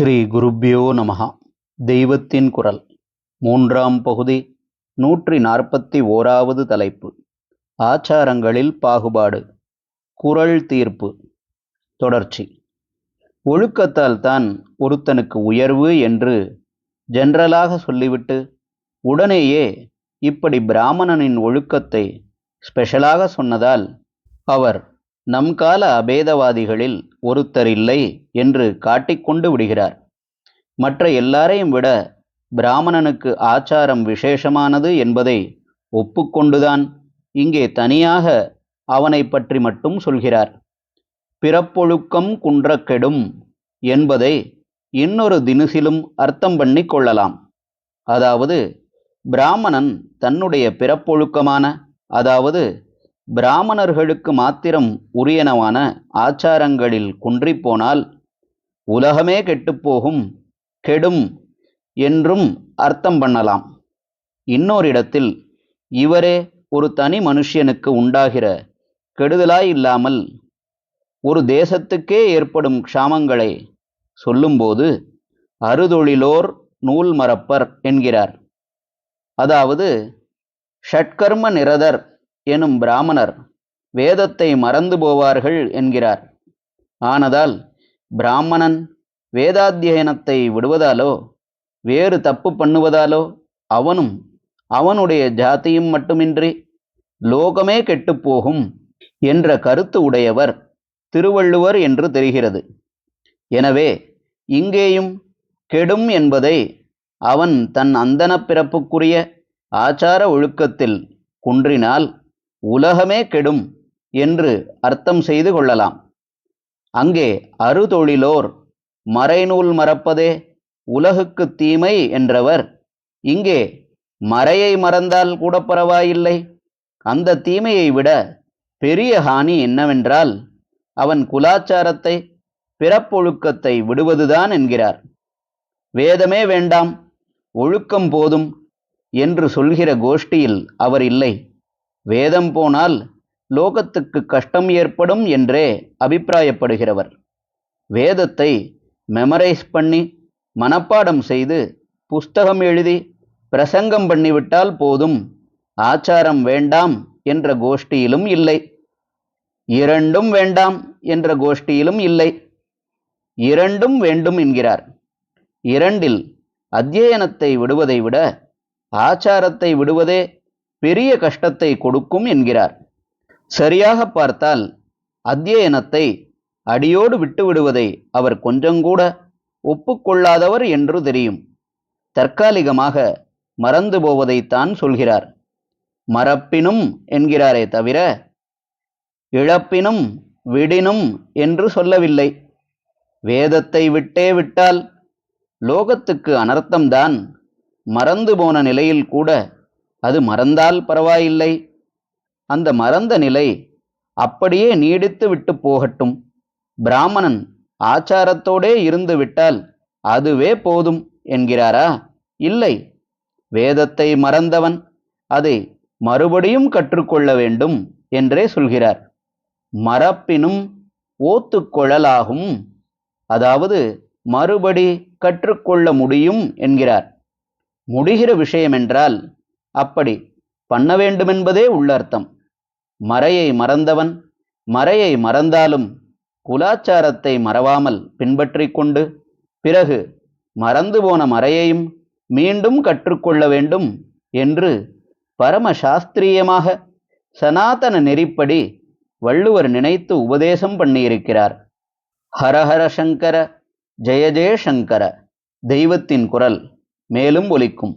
ஸ்ரீ குருப்பியோ நமஹா. தெய்வத்தின் குரல். மூன்றாம் பகுதி நூற்றி நாற்பத்தி ஓராவது தலைப்பு. ஆச்சாரங்களில் பாகுபாடு. குரல் தீர்ப்பு. தொடர்ச்சி. ஒழுக்கத்தால் தான் ஒருத்தனுக்கு உயர்வு என்று ஜென்ரலாக சொல்லிவிட்டு உடனேயே இப்படி பிராமணனின் ஒழுக்கத்தை ஸ்பெஷலாக சொன்னதால் அவர் நம் கால அபேதவாதிகளில் ஒருத்தர் இல்லை என்று காட்டிக்கொண்டு விடுகிறார். மற்ற எல்லாரையும் விட பிராமணனுக்கு ஆச்சாரம் விசேஷமானது என்பதை ஒப்புக்கொண்டுதான் இங்கே தனியாக அவனை பற்றி மட்டும் சொல்கிறார். பிறப்பொழுக்கம் குன்ற கெடும் என்பதை இன்னொரு தினுசிலும் அர்த்தம் பண்ணி கொள்ளலாம். அதாவது பிராமணன் தன்னுடைய பிறப்பொழுக்கமான அதாவது பிராமணர்களுக்கு மாத்திரம் உரியனவான ஆச்சாரங்களில் குன்றிப்போனால் உலகமே கெட்டுப்போகும் கெடும் என்றும் அர்த்தம் பண்ணலாம். இன்னொரு இடத்தில் இவரே ஒரு தனி மனுஷியனுக்கு உண்டாகிற கெடுதலாய் இல்லாமல் ஒரு தேசத்துக்கே ஏற்படும் க்ஷாமங்களை சொல்லும்போது அறுதொழிலோர் நூல் மறப்பர் என்கிறார். அதாவது ஷட்கர்ம நிரதர் எனும் பிராமணர் வேதத்தை மறந்து போவார்கள் என்கிறார். ஆனதால் பிராமணன் வேதாத்தியனத்தை விடுவதாலோ வேறு தப்பு பண்ணுவதாலோ அவனும் அவனுடைய ஜாதியும் மட்டுமின்றி லோகமே கெட்டுப்போகும் என்ற கருத்து உடையவர் திருவள்ளுவர் என்று தெரிகிறது. எனவே இங்கேயும் கெடும் என்பதை அவன் தன் அந்தன பிறப்புக்குரிய ஆச்சார ஒழுக்கத்தில் குன்றினால் உலகமே கெடும் என்று அர்த்தம் செய்து கொள்ளலாம். அங்கே அறுதொழிலோர் மறைநூல் மறப்பதே உலகுக்கு தீமை என்றவர். இங்கே மறையை மறந்தால் கூட பரவாயில்லை. அந்த தீமையை விட பெரிய ஹானி என்னவென்றால் அவன் குலாச்சாரத்தை பிறப்பொழுக்கத்தை விடுவதுதான் என்கிறார். வேதமே வேண்டாம் ஒழுக்கம் போதும் என்று சொல்கிற கோஷ்டியில் அவர் இல்லை. வேதம் போனால் லோகத்துக்கு கஷ்டம் ஏற்படும் என்றே அபிப்பிராயப்படுகிறவர். வேதத்தை மெமரைஸ் பண்ணி மனப்பாடம் செய்து புஸ்தகம் எழுதி பிரசங்கம் பண்ணிவிட்டால் போதும். ஆச்சாரம் வேண்டாம் என்ற கோஷ்டியிலும் இல்லை. இரண்டும் வேண்டாம் என்ற கோஷ்டியிலும் இல்லை. இரண்டும் வேண்டும் என்கிறார். இரண்டில் அத்தியனத்தை விடுவதை விட ஆச்சாரத்தை விடுவதே பெரிய கஷ்டத்தை கொடுக்கும் என்கிறார். சரியாக பார்த்தால் அத்தியனத்தை அடியோடு விட்டுவிடுவதை அவர் கொஞ்சங்கூட ஒப்புக்கொள்ளாதவர் என்று தெரியும். தற்காலிகமாக மறந்து போவதைத்தான் சொல்கிறார். மறப்பினும் என்கிறாரே தவிர இழப்பினும் விடினும் என்று சொல்லவில்லை. வேதத்தை விட்டே விட்டால் லோகத்துக்கு அனர்த்தம்தான். மறந்து போன நிலையில் கூட அது மறந்தால் பரவாயில்லை. அந்த மறந்த நிலை அப்படியே நீடித்து விட்டு போகட்டும். பிராமணன் ஆச்சாரத்தோடே இருந்து விட்டால் அதுவே போதும் என்கிறாரா? இல்லை. வேதத்தை மறந்தவன் அதை மறுபடியும் கற்றுக்கொள்ள வேண்டும் என்றே சொல்கிறார். மறப்பினும் ஓத்துக்கொழலாகும் அதாவது மறுபடி கற்றுக்கொள்ள முடியும் என்கிறார். முடிகிற விஷயமென்றால் அப்படி பண்ண வேண்டுமென்பதே உள்ளர்த்தம் மறையை மறந்தவன் மறையை மறந்தாலும் குலாச்சாரத்தை மறவாமல் பின்பற்றி கொண்டு பிறகு மறந்து போன மறையையும் மீண்டும் கற்றுக்கொள்ள வேண்டும் என்று பரம சாஸ்திரியமாக சனாதன நெறிப்படி வள்ளுவர் நினைத்து உபதேசம் பண்ணியிருக்கிறார். ஹரஹர சங்கர ஜெய ஜெயசங்கர தெய்வத்தின் குரல் மேலும் ஒலிக்கும்.